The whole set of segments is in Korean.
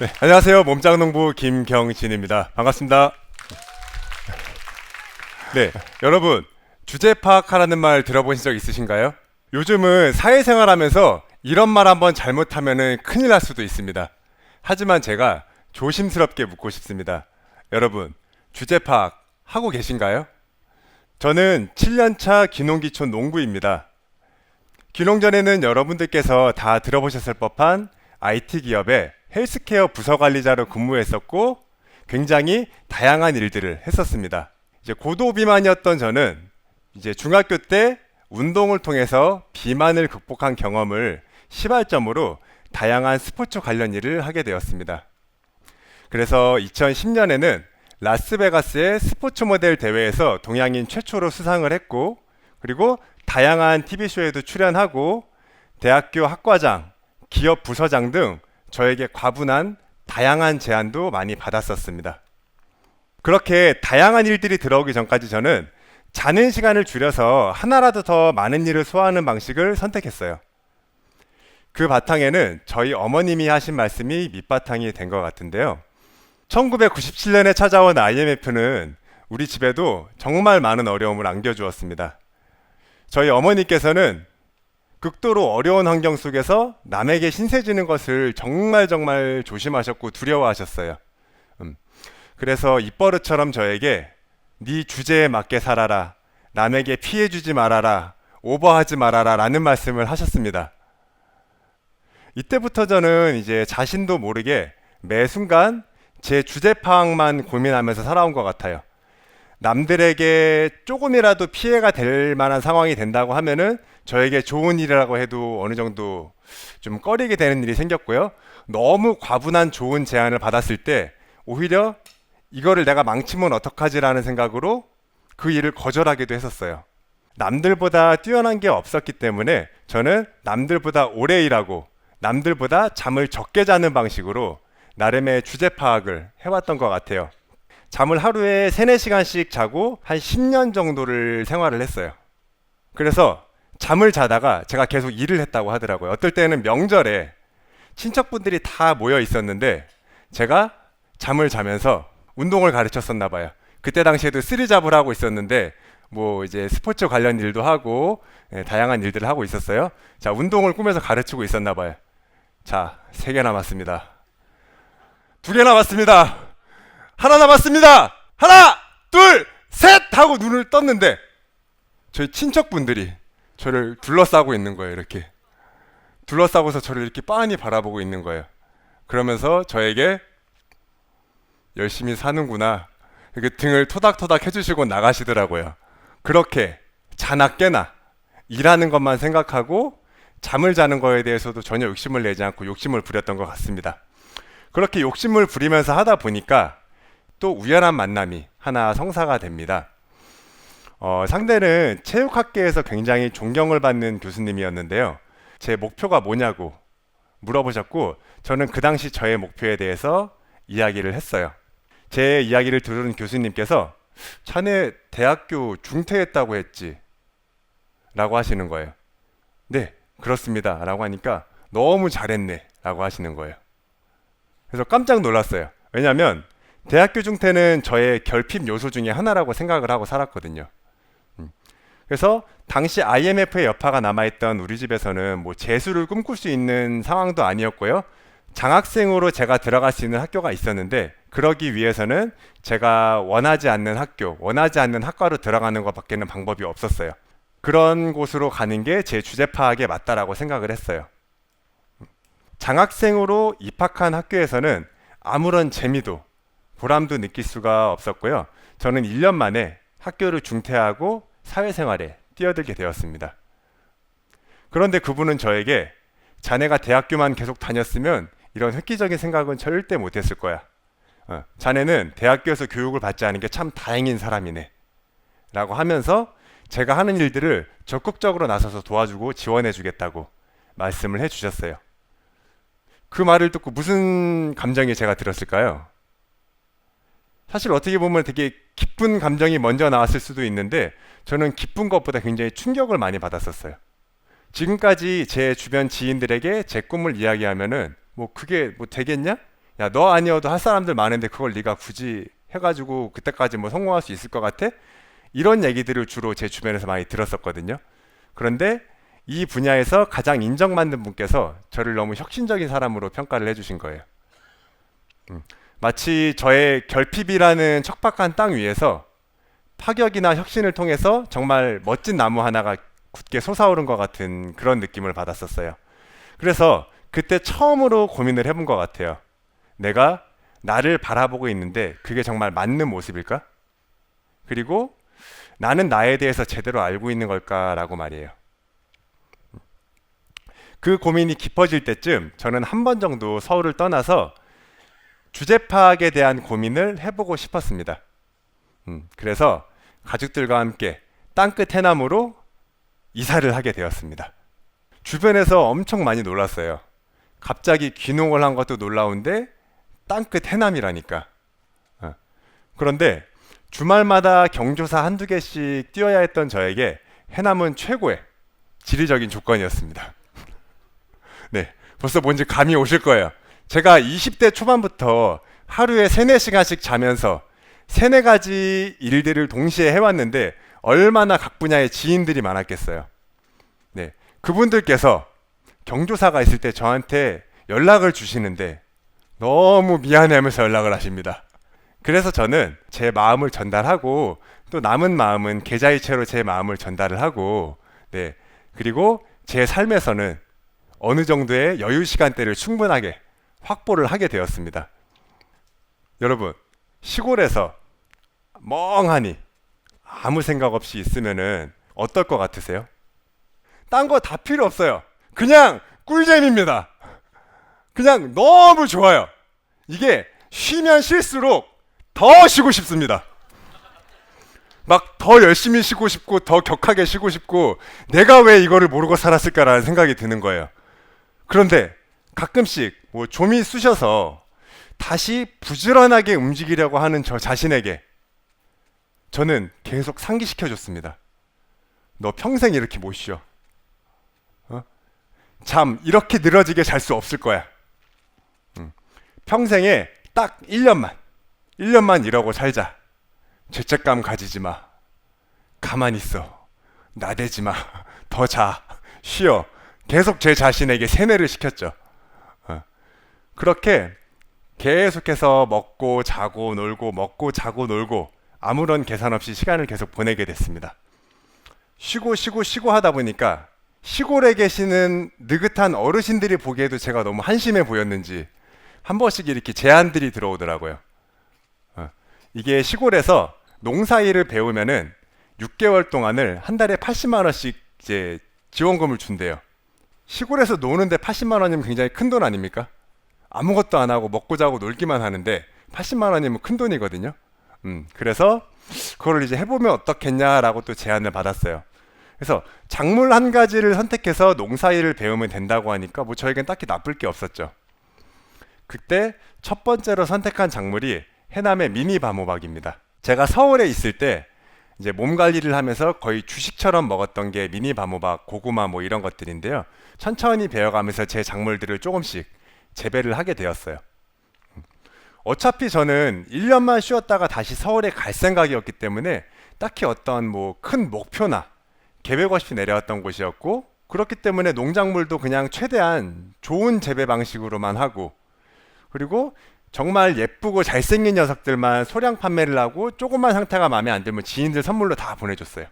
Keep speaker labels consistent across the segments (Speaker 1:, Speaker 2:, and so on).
Speaker 1: 네, 안녕하세요. 몸짱농부 김경진입니다. 반갑습니다. 네, 여러분 주제 파악하라는 말 들어보신 적 있으신가요? 요즘은 사회생활하면서 이런 말 한번 잘못하면은 큰일 날 수도 있습니다. 하지만 제가 조심스럽게 묻고 싶습니다. 여러분 주제 파악 하고 계신가요? 저는 7년차 기농기촌 농부입니다. 귀농 전에는 여러분들께서 다 들어보셨을 법한 IT 기업의 헬스케어 부서 관리자로 근무했었고 굉장히 다양한 일들을 했었습니다. 이제 고도 비만이었던 저는 이제 중학교 때 운동을 통해서 비만을 극복한 경험을 시발점으로 다양한 스포츠 관련 일을 하게 되었습니다. 그래서 2010년에는 라스베가스의 스포츠 모델 대회에서 동양인 최초로 수상을 했고 그리고 다양한 TV쇼에도 출연하고 대학교 학과장, 기업 부서장 등 저에게 과분한 다양한 제안도 많이 받았었습니다. 그렇게 다양한 일들이 들어오기 전까지 저는 자는 시간을 줄여서 하나라도 더 많은 일을 소화하는 방식을 선택했어요. 그 바탕에는 저희 어머님이 하신 말씀이 밑바탕이 된 것 같은데요. 1997년에 찾아온 IMF는 우리 집에도 정말 많은 어려움을 안겨주었습니다. 저희 어머니께서는 극도로 어려운 환경 속에서 남에게 신세지는 것을 정말 정말 조심하셨고 두려워하셨어요. 음. 그래서 입버릇처럼 저에게 네 주제에 맞게 살아라. 남에게 피해 주지 말아라. 오버하지 말아라. 라는 말씀을 하셨습니다. 이때부터 저는 이제 자신도 모르게 매 순간 제 주제 파악만 고민하면서 살아온 것 같아요. 남들에게 조금이라도 피해가 될 만한 상황이 된다고 하면은 저에게 좋은 일이라고 해도 어느 정도 좀 꺼리게 되는 일이 생겼고요. 너무 과분한 좋은 제안을 받았을 때 오히려 이거를 내가 망치면 어떡하지라는 생각으로 그 일을 거절하기도 했었어요. 남들보다 뛰어난 게 없었기 때문에 저는 남들보다 오래 일하고 남들보다 잠을 적게 자는 방식으로 나름의 주제 파악을 해왔던 것 같아요. 잠을 하루에 3, 4시간씩 자고 한 10년 정도를 생활을 했어요. 그래서 잠을 자다가 제가 계속 일을 했다고 하더라고요. 어떨 때는 명절에 친척분들이 다 모여 있었는데 제가 잠을 자면서 운동을 가르쳤었나 봐요. 그때 당시에도 쓰리잡을 하고 있었는데 뭐 이제 스포츠 관련 일도 하고 예, 다양한 일들을 하고 있었어요. 자, 운동을 꾸며서 가르치고 있었나 봐요. 자, 세 개 남았습니다. 두 개 남았습니다. 하나 남았습니다. 하나, 둘, 셋 하고 눈을 떴는데 저희 친척분들이 저를 둘러싸고 있는 거예요. 이렇게 둘러싸고서 저를 이렇게 빤히 바라보고 있는 거예요. 그러면서 저에게 열심히 사는구나 이렇게 등을 토닥토닥 해주시고 나가시더라고요. 그렇게 자나 깨나 일하는 것만 생각하고 잠을 자는 거에 대해서도 전혀 욕심을 내지 않고 욕심을 부렸던 것 같습니다. 그렇게 욕심을 부리면서 하다 보니까 또 우연한 만남이 하나 성사가 됩니다. 어, 상대는 체육학계에서 굉장히 존경을 받는 교수님이었는데요. 제 목표가 뭐냐고 물어보셨고, 저는 그 당시 저의 목표에 대해서 이야기를 했어요. 제 이야기를 들은 교수님께서 자네 대학교 중퇴했다고 했지? 라고 하시는 거예요. 네, 그렇습니다. 라고 하니까 너무 잘했네. 라고 하시는 거예요. 그래서 깜짝 놀랐어요. 왜냐하면 대학교 중퇴는 저의 결핍 요소 중에 하나라고 생각을 하고 살았거든요. 음. 그래서 당시 IMF의 여파가 남아있던 우리 집에서는 뭐 재수를 꿈꿀 수 있는 상황도 아니었고요. 장학생으로 제가 들어갈 수 있는 학교가 있었는데 그러기 위해서는 제가 원하지 않는 학교, 원하지 않는 학과로 들어가는 것밖에는 방법이 없었어요. 그런 곳으로 가는 게 제 주제 파악에 맞다라고 생각을 했어요. 장학생으로 입학한 학교에서는 아무런 재미도 보람도 느낄 수가 없었고요. 저는 1년 만에 학교를 중퇴하고 사회생활에 뛰어들게 되었습니다. 그런데 그분은 저에게 자네가 대학교만 계속 다녔으면 이런 획기적인 생각은 절대 못했을 거야. 어, 자네는 대학교에서 교육을 받지 않은 게 참 다행인 사람이네. 라고 하면서 제가 하는 일들을 적극적으로 나서서 도와주고 지원해 주겠다고 말씀을 해 주셨어요. 그 말을 듣고 무슨 감정이 제가 들었을까요? 사실 어떻게 보면 되게 기쁜 감정이 먼저 나왔을 수도 있는데 저는 기쁜 것보다 굉장히 충격을 많이 받았었어요. 지금까지 제 주변 지인들에게 제 꿈을 이야기하면은 뭐 그게 뭐 되겠냐? 야 너 아니어도 할 사람들 많은데 그걸 네가 굳이 해가지고 그때까지 뭐 성공할 수 있을 것 같아? 이런 얘기들을 주로 제 주변에서 많이 들었었거든요. 그런데 이 분야에서 가장 인정받는 분께서 저를 너무 혁신적인 사람으로 평가를 해주신 거예요. 음, 마치 저의 결핍이라는 척박한 땅 위에서 파격이나 혁신을 통해서 정말 멋진 나무 하나가 굳게 솟아오른 것 같은 그런 느낌을 받았었어요. 그래서 그때 처음으로 고민을 해본 것 같아요. 내가 나를 바라보고 있는데 그게 정말 맞는 모습일까? 그리고 나는 나에 대해서 제대로 알고 있는 걸까라고 말이에요. 그 고민이 깊어질 때쯤 저는 한 번 정도 서울을 떠나서 주제 파악에 대한 고민을 해보고 싶었습니다. 음, 그래서 가족들과 함께 땅끝 해남으로 이사를 하게 되었습니다. 주변에서 엄청 많이 놀랐어요. 갑자기 귀농을 한 것도 놀라운데 땅끝 해남이라니까. 어. 그런데 주말마다 경조사 한두 개씩 뛰어야 했던 저에게 해남은 최고의 지리적인 조건이었습니다. 네, 벌써 뭔지 감이 오실 거예요. 제가 20대 초반부터 하루에 3, 4시간씩 자면서 세네 가지 일들을 동시에 해왔는데 얼마나 각 분야의 지인들이 많았겠어요. 네, 그분들께서 경조사가 있을 때 저한테 연락을 주시는데 너무 미안해하면서 연락을 하십니다. 그래서 저는 제 마음을 전달하고 또 남은 마음은 계좌이체로 제 마음을 전달을 하고 네 그리고 제 삶에서는 어느 정도의 여유 시간대를 충분하게 확보를 하게 되었습니다. 여러분 시골에서 멍하니 아무 생각 없이 있으면은 어떨 것 같으세요? 딴 거 다 필요 없어요. 그냥 꿀잼입니다. 그냥 너무 좋아요. 이게 쉬면 쉴수록 더 쉬고 싶습니다. 막 더 열심히 쉬고 싶고 더 격하게 쉬고 싶고 내가 왜 이거를 모르고 살았을까라는 생각이 드는 거예요. 그런데 가끔씩 뭐 좀이 쑤셔서 다시 부지런하게 움직이려고 하는 저 자신에게 저는 계속 상기시켜 줬습니다. 너 평생 이렇게 못 쉬어. 어? 잠 이렇게 늘어지게 잘 수 없을 거야. 응. 평생에 딱 1년만 1년만 이러고 살자. 죄책감 가지지 마. 가만히 있어. 나대지 마. 더 자. 쉬어. 계속 제 자신에게 세뇌를 시켰죠. 어. 그렇게 계속해서 먹고 자고 놀고 먹고 자고 놀고 아무런 계산 없이 시간을 계속 보내게 됐습니다. 쉬고 쉬고 쉬고 하다 보니까 시골에 계시는 느긋한 어르신들이 보기에도 제가 너무 한심해 보였는지 한 번씩 이렇게 제안들이 들어오더라고요. 어, 이게 시골에서 농사일을 배우면은 6개월 동안을 한 달에 80만 원씩 이제 지원금을 준대요. 시골에서 노는데 80만 원이면 굉장히 큰 돈 아닙니까? 아무것도 안 하고 먹고 자고 놀기만 하는데 80만 원이면 큰 돈이거든요. 음, 그래서 그걸 이제 해보면 어떻겠냐라고 또 제안을 받았어요. 그래서 작물 한 가지를 선택해서 농사일을 배우면 된다고 하니까 뭐 저에겐 딱히 나쁠 게 없었죠. 그때 첫 번째로 선택한 작물이 해남의 미니 바모박입니다. 제가 서울에 있을 때 이제 몸 관리를 하면서 거의 주식처럼 먹었던 게 미니 바모박, 고구마 뭐 이런 것들인데요. 천천히 배워가면서 제 작물들을 조금씩 재배를 하게 되었어요. 어차피 저는 1년만 쉬었다가 다시 서울에 갈 생각이었기 때문에 딱히 어떤 뭐 큰 목표나 계획 없이 내려왔던 곳이었고 그렇기 때문에 농작물도 그냥 최대한 좋은 재배 방식으로만 하고 그리고 정말 예쁘고 잘생긴 녀석들만 소량 판매를 하고 조금만 상태가 마음에 안 들면 지인들 선물로 다 보내줬어요.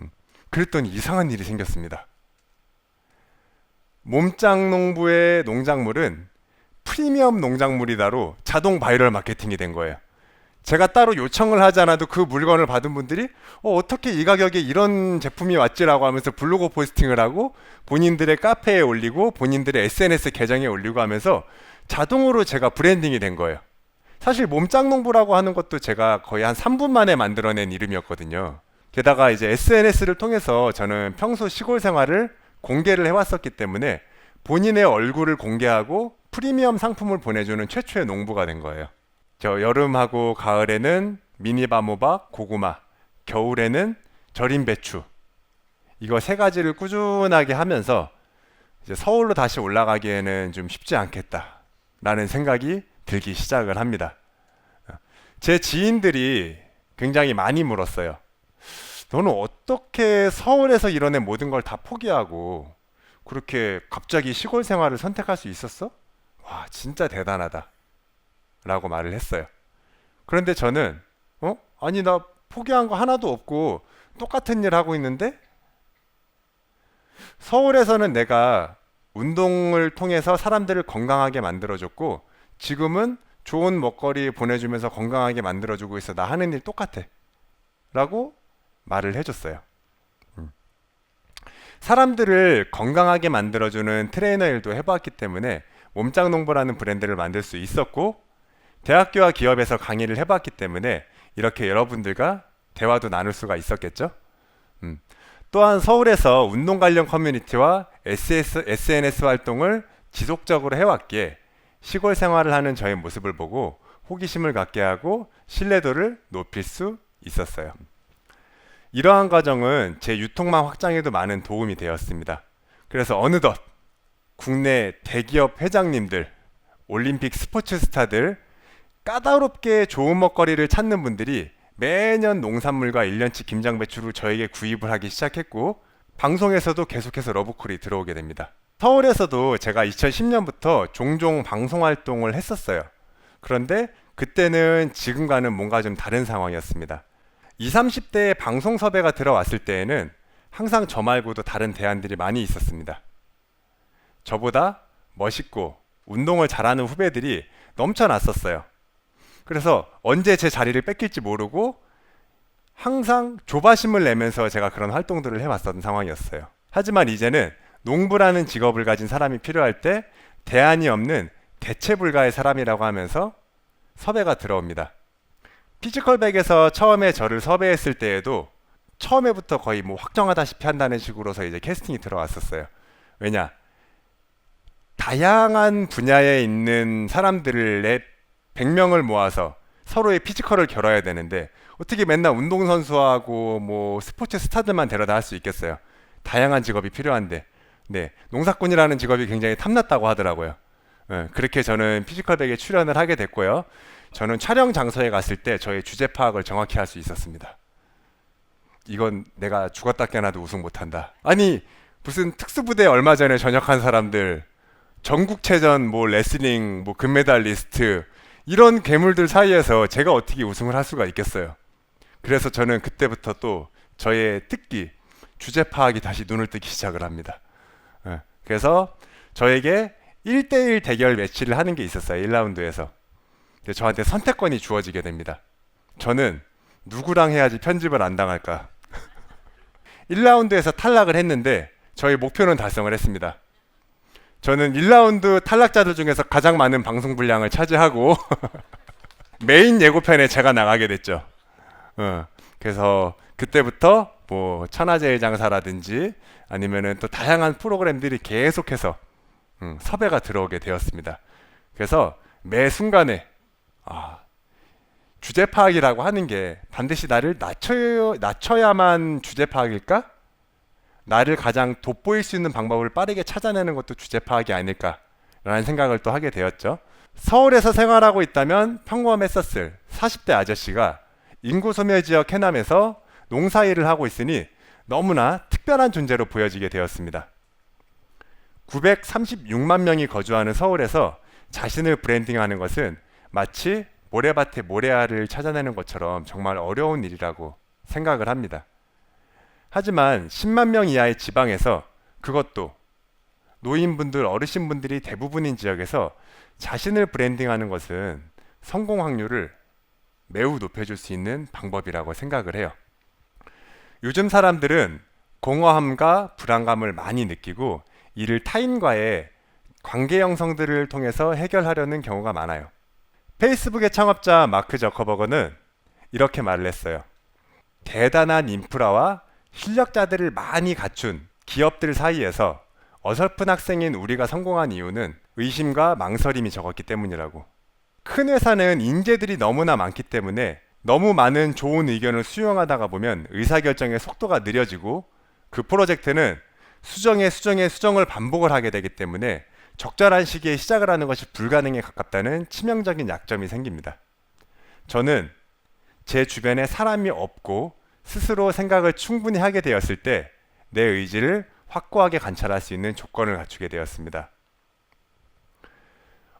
Speaker 1: 음, 그랬더니 이상한 일이 생겼습니다. 몸짱 농부의 농작물은 프리미엄 농작물이다로 자동 바이럴 마케팅이 된 거예요. 제가 따로 요청을 하지 않아도 그 물건을 받은 분들이 어, 어떻게 이 가격에 이런 제품이 왔지라고 하면서 블로그 포스팅을 하고 본인들의 카페에 올리고 본인들의 SNS 계정에 올리고 하면서 자동으로 제가 브랜딩이 된 거예요. 사실 몸짱농부라고 하는 것도 제가 거의 한 3분 만에 만들어낸 이름이었거든요. 게다가 이제 SNS를 통해서 저는 평소 시골 생활을 공개를 해왔었기 때문에 본인의 얼굴을 공개하고 프리미엄 상품을 보내주는 최초의 농부가 된 거예요. 저 여름하고 가을에는 미니바모박, 고구마, 겨울에는 절임 배추. 이거 세 가지를 꾸준하게 하면서 이제 서울로 다시 올라가기에는 좀 쉽지 않겠다라는 생각이 들기 시작을 합니다. 제 지인들이 굉장히 많이 물었어요. 너는 어떻게 서울에서 이뤄낸 모든 걸 다 포기하고 그렇게 갑자기 시골 생활을 선택할 수 있었어? 와, 진짜 대단하다. 라고 말을 했어요. 그런데 저는, 어? 아니, 나 포기한 거 하나도 없고 똑같은 일 하고 있는데? 서울에서는 내가 운동을 통해서 사람들을 건강하게 만들어줬고, 지금은 좋은 먹거리 보내주면서 건강하게 만들어주고 있어. 나 하는 일 똑같아. 라고 말을 해줬어요. 음. 사람들을 건강하게 만들어주는 트레이너 일도 해봤기 때문에 몸짱 농부라는 브랜드를 만들 수 있었고 대학교와 기업에서 강의를 해봤기 때문에 이렇게 여러분들과 대화도 나눌 수가 있었겠죠. 음. 또한 서울에서 운동 관련 커뮤니티와 SS, SNS 활동을 지속적으로 해왔기에 시골 생활을 하는 저의 모습을 보고 호기심을 갖게 하고 신뢰도를 높일 수 있었어요. 이러한 과정은 제 유통망 확장에도 많은 도움이 되었습니다. 그래서 어느덧 국내 대기업 회장님들, 올림픽 스포츠 스타들, 까다롭게 좋은 먹거리를 찾는 분들이 매년 농산물과 1년치 김장 배추를 저에게 구입을 하기 시작했고 방송에서도 계속해서 러브콜이 들어오게 됩니다. 서울에서도 제가 2010년부터 종종 방송 활동을 했었어요. 그런데 그때는 지금과는 뭔가 좀 다른 상황이었습니다. 20, 30대의 방송 섭외가 들어왔을 때에는 항상 저 말고도 다른 대안들이 많이 있었습니다. 저보다 멋있고 운동을 잘하는 후배들이 넘쳐났었어요. 그래서 언제 제 자리를 뺏길지 모르고 항상 조바심을 내면서 제가 그런 활동들을 해왔었던 상황이었어요. 하지만 이제는 농부라는 직업을 가진 사람이 필요할 때 대안이 없는 대체 불가의 사람이라고 하면서 섭외가 들어옵니다. 피지컬백에서 처음에 저를 섭외했을 때에도 처음에부터 거의 뭐 확정하다시피 한다는 식으로서 이제 캐스팅이 들어왔었어요. 왜냐? 다양한 분야에 있는 사람들의 100명을 모아서 서로의 피지컬을 겨뤄야 되는데 어떻게 맨날 운동 선수하고 뭐 스포츠 스타들만 데려다 할 수 있겠어요. 다양한 직업이 필요한데 네 농사꾼이라는 직업이 굉장히 탐났다고 하더라고요. 네, 그렇게 저는 피지컬 백에 출연을 하게 됐고요. 저는 촬영 장소에 갔을 때 저의 주제 파악을 정확히 할 수 있었습니다. 이건 내가 죽었다 깨나도 우승 못한다. 아니 무슨 특수부대 얼마 전에 전역한 사람들 전국체전 뭐 레슬링 뭐 금메달리스트 이런 괴물들 사이에서 제가 어떻게 우승을 할 수가 있겠어요. 그래서 저는 그때부터 또 저의 특기 주제 파악이 다시 눈을 뜨기 시작을 합니다. 예, 그래서 저에게 1대1 대결 매치를 하는 게 있었어요. 1라운드에서. 저한테 선택권이 주어지게 됩니다. 저는 누구랑 해야지 편집을 안 당할까? 1라운드에서 탈락을 했는데 저희 목표는 달성을 했습니다. 저는 1라운드 탈락자들 중에서 가장 많은 방송 분량을 차지하고 메인 예고편에 제가 나가게 됐죠. 어, 그래서 그때부터 뭐 천하제일 장사라든지 아니면은 또 다양한 프로그램들이 계속해서 음, 섭외가 들어오게 되었습니다. 그래서 매 순간에 아, 주제 파악이라고 하는 게 반드시 나를 낮춰, 낮춰야만 주제 파악일까? 나를 가장 돋보일 수 있는 방법을 빠르게 찾아내는 것도 주제 파악이 아닐까라는 생각을 또 하게 되었죠. 서울에서 생활하고 있다면 평범했었을 40대 아저씨가 인구 소멸 지역 해남에서 농사 일을 하고 있으니 너무나 특별한 존재로 보여지게 되었습니다. 936만 명이 거주하는 서울에서 자신을 브랜딩하는 것은 마치 모래밭에 모래알을 찾아내는 것처럼 정말 어려운 일이라고 생각을 합니다. 하지만 10만 명 이하의 지방에서 그것도 노인분들, 어르신분들이 대부분인 지역에서 자신을 브랜딩하는 것은 성공 확률을 매우 높여줄 수 있는 방법이라고 생각을 해요. 요즘 사람들은 공허함과 불안감을 많이 느끼고 이를 타인과의 관계 형성들을 통해서 해결하려는 경우가 많아요. 페이스북의 창업자 마크 저커버거는 이렇게 말을 했어요. 대단한 인프라와 실력자들을 많이 갖춘 기업들 사이에서 어설픈 학생인 우리가 성공한 이유는 의심과 망설임이 적었기 때문이라고. 큰 회사는 인재들이 너무나 많기 때문에 너무 많은 좋은 의견을 수용하다가 보면 의사결정의 속도가 느려지고 그 프로젝트는 수정에 수정에 수정을 반복을 하게 되기 때문에 적절한 시기에 시작을 하는 것이 불가능에 가깝다는 치명적인 약점이 생깁니다. 저는 제 주변에 사람이 없고 스스로 생각을 충분히 하게 되었을 때 내 의지를 확고하게 관찰할 수 있는 조건을 갖추게 되었습니다.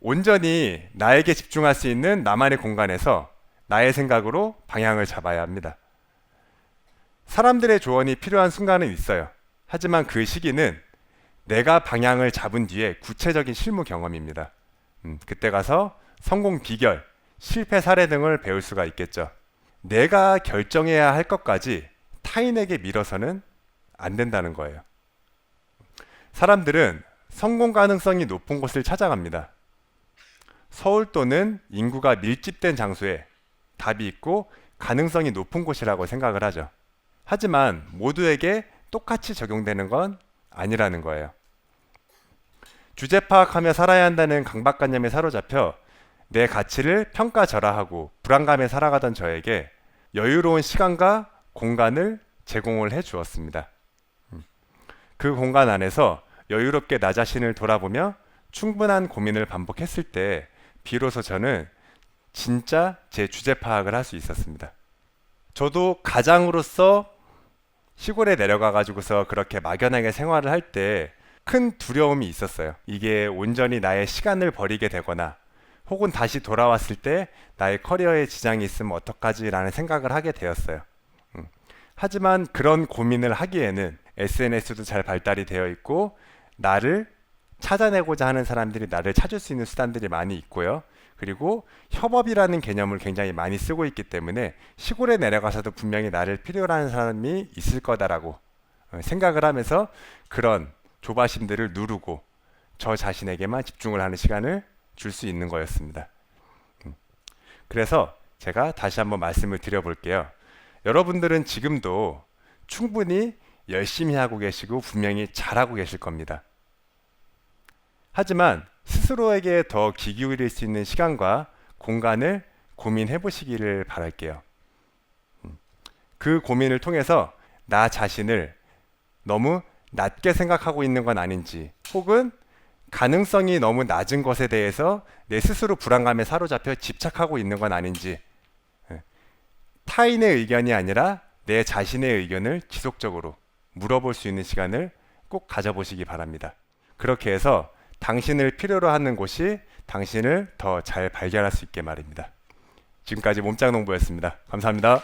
Speaker 1: 온전히 나에게 집중할 수 있는 나만의 공간에서 나의 생각으로 방향을 잡아야 합니다. 사람들의 조언이 필요한 순간은 있어요. 하지만 그 시기는 내가 방향을 잡은 뒤에 구체적인 실무 경험입니다. 음, 그때 가서 성공 비결, 실패 사례 등을 배울 수가 있겠죠. 내가 결정해야 할 것까지 타인에게 밀어서는 안 된다는 거예요. 사람들은 성공 가능성이 높은 곳을 찾아갑니다. 서울 또는 인구가 밀집된 장소에 답이 있고 가능성이 높은 곳이라고 생각을 하죠. 하지만 모두에게 똑같이 적용되는 건 아니라는 거예요. 주제 파악하며 살아야 한다는 강박관념에 사로잡혀 내 가치를 평가절하하고 불안감에 살아가던 저에게 여유로운 시간과 공간을 제공을 해 주었습니다. 그 공간 안에서 여유롭게 나 자신을 돌아보며 충분한 고민을 반복했을 때 비로소 저는 진짜 제 주제 파악을 할 수 있었습니다. 저도 가장으로서 시골에 내려가 가지고서 그렇게 막연하게 생활을 할 때 큰 두려움이 있었어요. 이게 온전히 나의 시간을 버리게 되거나 혹은 다시 돌아왔을 때 나의 커리어에 지장이 있으면 어떡하지라는 생각을 하게 되었어요. 음. 하지만 그런 고민을 하기에는 SNS도 잘 발달이 되어 있고 나를 찾아내고자 하는 사람들이 나를 찾을 수 있는 수단들이 많이 있고요. 그리고 협업이라는 개념을 굉장히 많이 쓰고 있기 때문에 시골에 내려가서도 분명히 나를 필요로 하는 사람이 있을 거다라고 어, 생각을 하면서 그런 조바심들을 누르고 저 자신에게만 집중을 하는 시간을 줄 수 있는 거였습니다. 음. 그래서 제가 다시 한번 말씀을 드려볼게요. 여러분들은 지금도 충분히 열심히 하고 계시고 분명히 잘하고 계실 겁니다. 하지만 스스로에게 더기 기울일 수 있는 시간과 공간을 고민해 보시기를 바랄게요. 음. 그 고민을 통해서 나 자신을 너무 낮게 생각하고 있는 건 아닌지 혹은 가능성이 너무 낮은 것에 대해서 내 스스로 불안감에 사로잡혀 집착하고 있는 건 아닌지 예. 타인의 의견이 아니라 내 자신의 의견을 지속적으로 물어볼 수 있는 시간을 꼭 가져보시기 바랍니다. 그렇게 해서 당신을 필요로 하는 곳이 당신을 더 잘 발견할 수 있게 말입니다. 지금까지 몸짱 농부였습니다. 감사합니다.